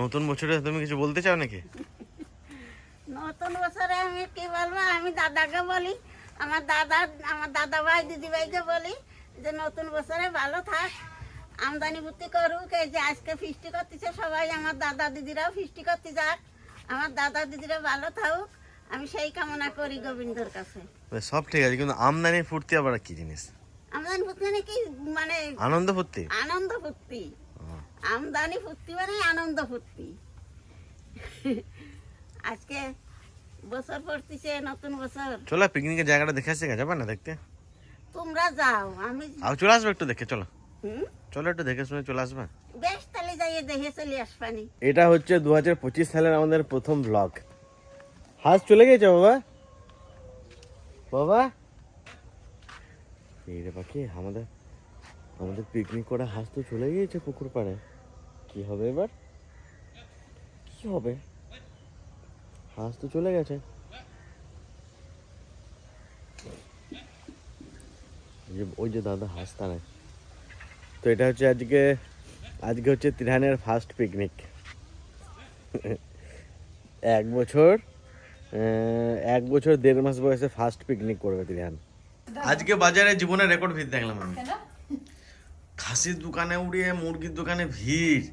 নতুন বছরে তুমি কিছু বলতে চাও নাকি? নতুন বছরে আমি কি বলব? আমি দাদাকে বলি আমার দাদা আমার দাদা ভাই দিদি ভাইকে বলি যে নতুন বছরে ভালো থাক আমদানি বুদ্ধি করুক এই যে আজকে ফিস্টি করতেছে সবাই আমার দাদা দিদিরাও ফিস্টি করতে যাক আমার দাদা দিদিরা ভালো থাকুক আমি সেই কামনা করি গোবিন্দর কাছে। সব ঠিক আছে কিন্তু আমদানি ফুর্তি আবার কি জিনিস? আমদানি ফুর্তি মানে কি? মানে আনন্দ ফুর্তি? আনন্দ ফুর্তি। আমদানি ফুর্তি মানে আনন্দ ফুর্তি। আজকে বছর পড়তেছে নতুন বছর। চলো পিকনিকের জায়গাটা দেখে আসছে যাবে না দেখতে? তোমরা যাও আমি আর চলে আসবে একটু দেখে চলো। হুম? চলো একটু দেখে শুনে চলে আসবে। বেশ তাহলে যাইয়ে দেখে চলে আসবানি। এটা হচ্ছে দু হাজার পঁচিশ সালের আমাদের প্রথম ব্লগ হাঁস চলে গেছে বাবা? বাবা? এই রে পাখি আমাদের আমাদের পিকনিক করা হাঁস তো চলে গিয়েছে পুকুর পাড়ে। কি হবে এবার? কি হবে? হাঁস তো চলে গেছে। ওই যে- ওই যে দাদা হাঁস নাই তো এটা হচ্ছে আজকে আজকে হচ্ছে তিরহানের ফার্স্ট পিকনিক এক বছর আহ, এক বছর দেড় মাস বয়সে ফার্স্ট পিকনিক করবে তিরহান। আজকে বাজারে জীবনের রেকর্ড ভিড় দেখলাম আমি। খাসির দোকানে উড়িয়ে মুরগির দোকানে ভিড়।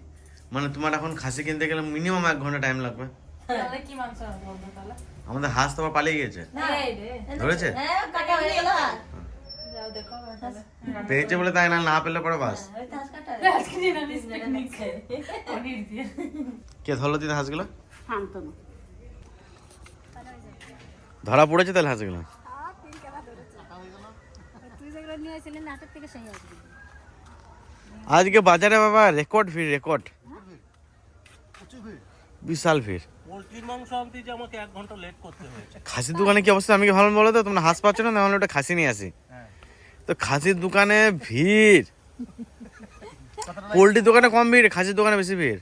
মানে তোমার এখন খাসি কিনতে গেলে মিনিমাম এক ঘণ্টা টাইম লাগবে। আমাদের হাঁস তো আবার পালিয়ে গেছে ধরেছে? যাও দেখো তাহলে পেয়েছে বলে তাই না না পেলে পরে বাস। দিয়ে কে ধরলো দিন হাঁসগুলো? ধরা পড়েছে তাহলে হাঁসগুলো? আজকে বাজারে বাবা রেকর্ড ভিড় রেকর্ড বিশাল ভিড়। পোলট্রির মাংস আনতে যে আমাকে এক ঘণ্টা লেট করতে হয়েছে। খাসির দোকানে কি অবস্থা? আমি কি ভালো বলো তো? তোমরা হাঁস পাচ্ছ না? তাহলে ওটা খাসি নিয়ে আসি। হ্যাঁ। তো খাসির দোকানে ভিড়। পোলট্রির দোকানে কম ভিড় খাসির দোকানে বেশি ভিড়।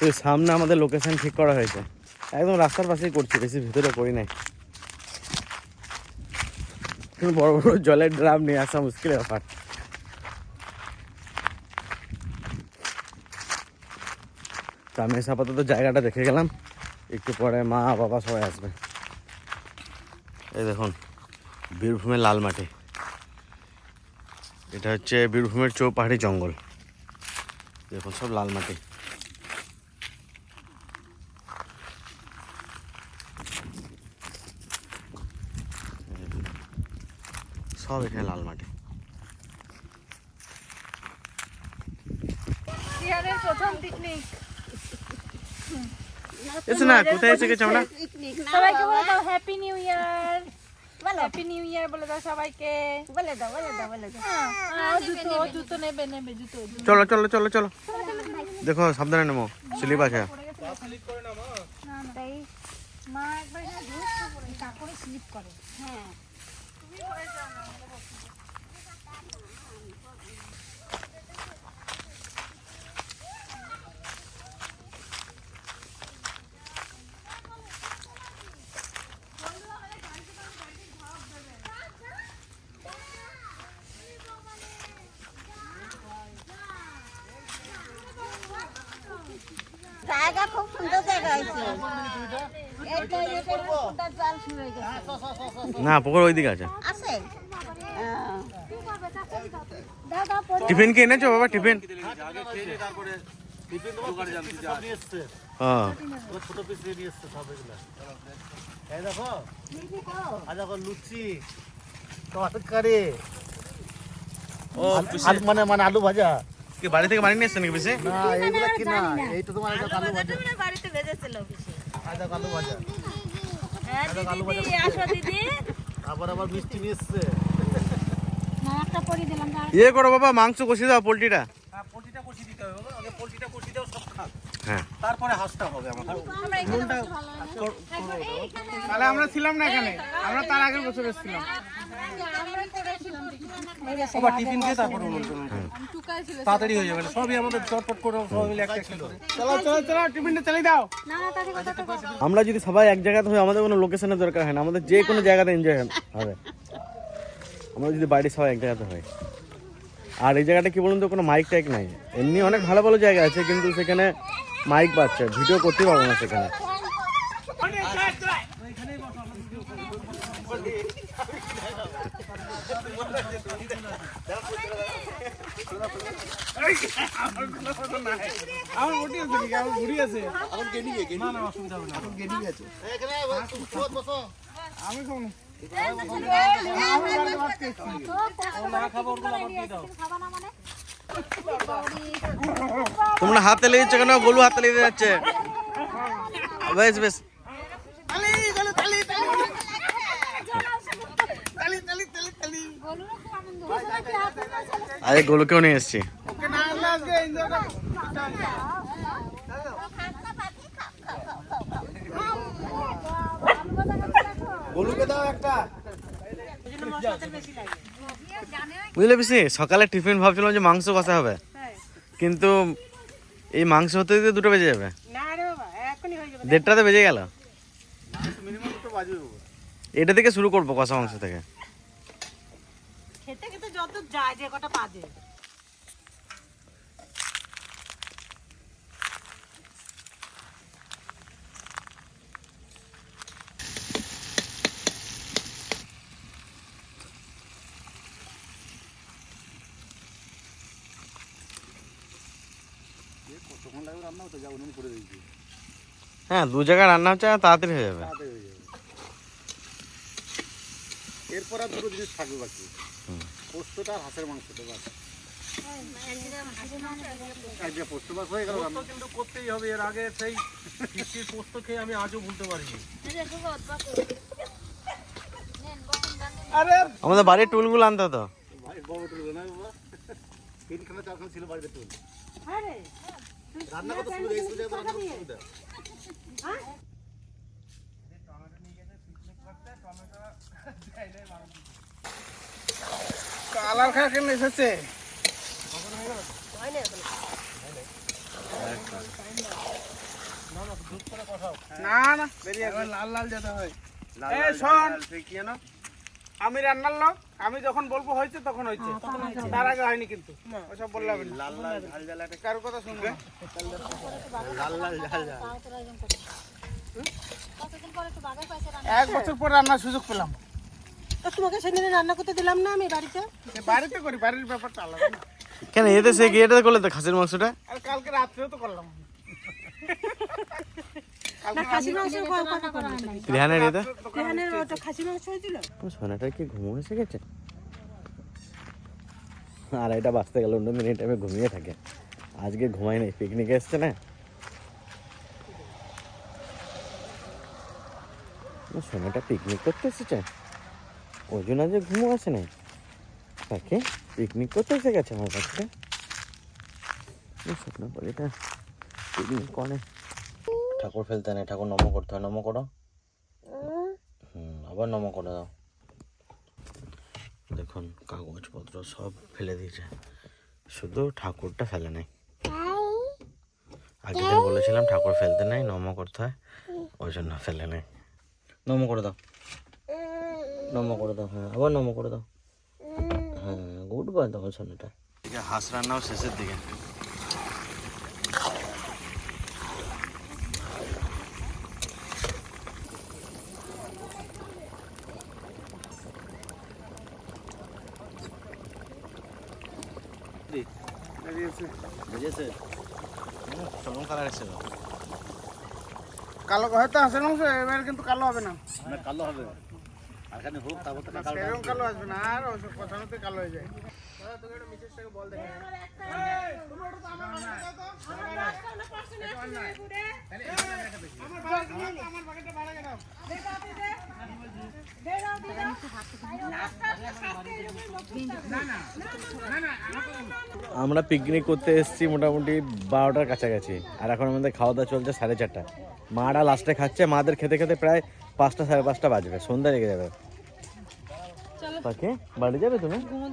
মানে সামনে আমাদের লোকেশন ঠিক করা হয়েছে। একদম রাস্তার পাশেই করছি, বেশি ভিতরে করি নাই। বড় বড় জলের ড্রাম নিয়ে আসা মুশকিল ব্যাপার। আমি এসে আপাতত জায়গাটা দেখে গেলাম, একটু পরে মা, বাবা সবাই আসবে। এই দেখুন, বীরভূমের লাল মাটি এটা হচ্ছে বীরভূমের চৌপাহাড়ি জঙ্গল। দেখুন সব লাল মাটি সব এখানে লাল মাটি। বিহারের প্রথম পিকনিক এসে না কোথায় এসে গেছে আমরা? সবাইকে বলে দাও হ্যাপি নিউ ইয়ার বলো হ্যাপি নিউ ইয়ার বলে দাও সবাইকে। বলে দাও বলে দাও বলে দাও। জুতো জুতো নেবে নেবে জুতো। চলো চলো চলো চলো। দেখো সাবধানে নেমো স্লিপ আছে। তাই? মা একবার এখানে ধরতে পড়ে তারপরে স্লিপ করে। হ্যাঁ। জায়গা খুব সুন্দর জায়গা হয়েছে না পুকুর ওইদিকে আছে। আছে টিফিন কি এনেছো বাবা? টিফিন? এসছে হ্যাঁ লুচি তরকারি মানে মানে আলু ভাজা। কি বাড়ি থেকে বানিয়ে নিয়ে এসছেন নাকি বেশি না এইগুলা কি না। এই তো তোমার আলু ভাজা বাড়িতে বেজেছিল বেশি আলু ভাজা। হ্যাঁ ইয়ে করো বাবা মাংস কষিয়ে দাও পোলট্রিটা। হ্যাঁ হ্যাঁ। তারপরে হাঁসটা হবে আমার। তাহলে আমরা ছিলাম না এখানে। আমরা তার আগের বছর এসেছিলাম আবার টিফিন খেয়ে তারপর অনুমোদন তাড়াতাড়ি হয়ে যাবে সবই আমাদের চটপট করে সবাই মিলে একটা একটা চলো চলো চলো টিফিনটা চালিয়ে দাও। আমরা যদি সবাই এক জায়গাতে হই আমাদের কোনো লোকেশনের দরকার হয় না আমাদের যে কোনো জায়গাতে এনজয় হবে আমরা যদি বাড়ির সবাই এক জায়গাতে হয় আর এই জায়গাটা কি বলুন তো কোনো মাইক টাইক নাই। এমনি অনেক ভালো ভালো জায়গা আছে কিন্তু সেখানে মাইক পাচ্ছে ভিডিও করতে পারব না সেখানে। আমার ঘুরি আছে নাকি আমার ঘুরি আছে গেডি না না এখন গেডি আছে এখানে আমার তোমরা হাতে লেগেছে কেন? গোলু হাতে লেগে যাচ্ছে। বেশ বেশ। আরে গোলুকেও নিয়ে এসছি। বুঝলে পিসি সকালে টিফিন ভাবছিলাম যে মাংস কষা হবে। কিন্তু এই মাংস হতে দিতে দুটো বেজে যাবে। দেড়টাতে বেজে গেল। এটা থেকে শুরু করব কষা মাংস থেকে। যত যায় যে কটা দিয়েছি। হ্যাঁ দু জায়গায় রান্না হচ্ছে তাড়াতাড়ি হয়ে তাড়াতাড়ি হয়ে যাবে। এরপর আর দুটো জিনিস থাকবে বাকি। পোস্তটা আর হাঁসের মাংসটা বাস। পোস্ত বাস হয়ে গেল কিন্তু করতেই হবে এর আগে সেই পোস্ত খেয়ে আমি আজও ভুলতে পারিনি। আরে আমাদের বাড়ির টুলগুলো আনতে হতো বড় টুল না বাবা। তিনখানা চারখানা ছিল বাড়িতে টুল। রান্না করতে সুবিধা সুবিধা। রান্না করতে সুবিধা কালার খা কেন এসেছে? না না বেরিয়ে লাল লাল যেতে হয়। আমি রান্নার লোক আমি যখন বলব হয়েছে তখন হয়েছে। তার আগে হয়নি কিন্তু। ওসব বললে হবে না। লাল লাল একটা কথা শুনবে? লাল লাল ঝাল ঝাল এক বছর পর রান্নার সুযোগ পেলাম। তোমাকে সেদিনে রান্না করতে দিলাম না আমি বাড়িতে। বাড়িতে করি বাড়ির ব্যাপারটা আলাদা কেন এতে সে গিয়েটাতে করলে তো খাসির মাংসটা? আর কালকে রাত্রেও তো করলাম। এটা? বাঁচতে গেল অন্য মিনিট টাইমে ঘুমিয়ে থাকে। আজকে ঘুমাই নাই পিকনিকে এসছে না? না, সোনাটা পিকনিক করতে এসেছে? ওই জন্য আজকে ঘুমো আসে নাই? তাকে পিকনিক করতে এসে গেছে আমার কাছে স্বপ্ন বলিটা পিকনিক করে। ঠাকুর ফেলতে নেই ঠাকুর নম করতে হয় নম করো। হুম আবার নম করে দাও। দেখুন কাগজপত্র সব ফেলে দিয়েছে। শুধু ঠাকুরটা ফেলে নাই। আগে বলেছিলাম ঠাকুর ফেলতে নেই নম করতে হয় ওই জন্য ফেলে নেই। নম করে দাও। নম করে দাও হ্যাঁ আবার নম করে দাও। হ্যাঁ গুড বয় তখন সোনাটা হাঁস রান্নাও শেষের দিকে। কালো হয়তো হাঁসের মাংস এবার কিন্তু কালো হবে না। না কালো হবে। এখানে হোক তারপর তো কালো কালো আসবে না আর ওই কথাতে কালো হয়ে যায়। আমরা পিকনিক করতে এসেছি মোটামুটি বারোটার কাছাকাছি আর এখন আমাদের খাওয়া দাওয়া চলছে সাড়ে চারটা। মারা লাস্টে খাচ্ছে মাদের খেতে খেতে প্রায় পাঁচটা সাড়ে পাঁচটা বাজবে সন্ধ্যা লেগে যাবে। পাখি বাড়ি যাবে তুমি? ঘুমো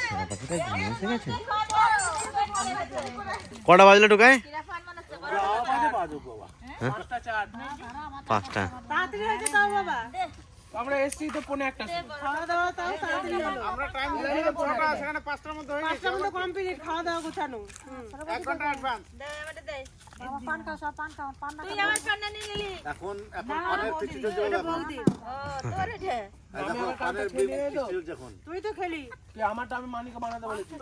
সোনা পাখিটা ঘুমিয়ে এসে গেছে? কটা বাজলে ঢুকায়? হ্যাঁ? পাঁচটা। আমরা এসছি তো পৌনে একটা খাওয়া দাওয়া তাও তাড়াতাড়ি হলো আমরা টাইম দিলাম ছটা সেখানে পাঁচটার মধ্যে হয়ে পাঁচটার মধ্যে কমপ্লিট খাওয়া দাওয়া গোছানো। এক ঘণ্টা অ্যাডভান্স পান খাও সব পান খাও পান তুই আমার নিলি? এখন এখন এখন ও তোর তো। খেলি। আমারটা আমি মানিকে বানাতে বলেছি।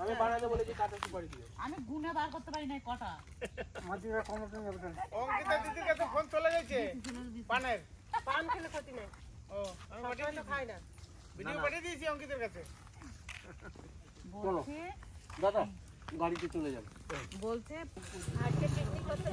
আমি বানাতে বলেছি কাটা সুপারি দিয়ে আমি গুনে বার করতে পারি না কটা? অঙ্কিতা দিদির কাছে ফোন চলে গেছে পানের। পান খেলে ক্ষতি নাই। ও আমি পাঠিয়ে দিয়েছি। খাই না। ভিডিও পাঠিয়ে দিয়েছি অঙ্কিতের কাছে। বলছে দাদা গাড়িতে চলে যাবে। বলছে আজকে পিকনিক করতে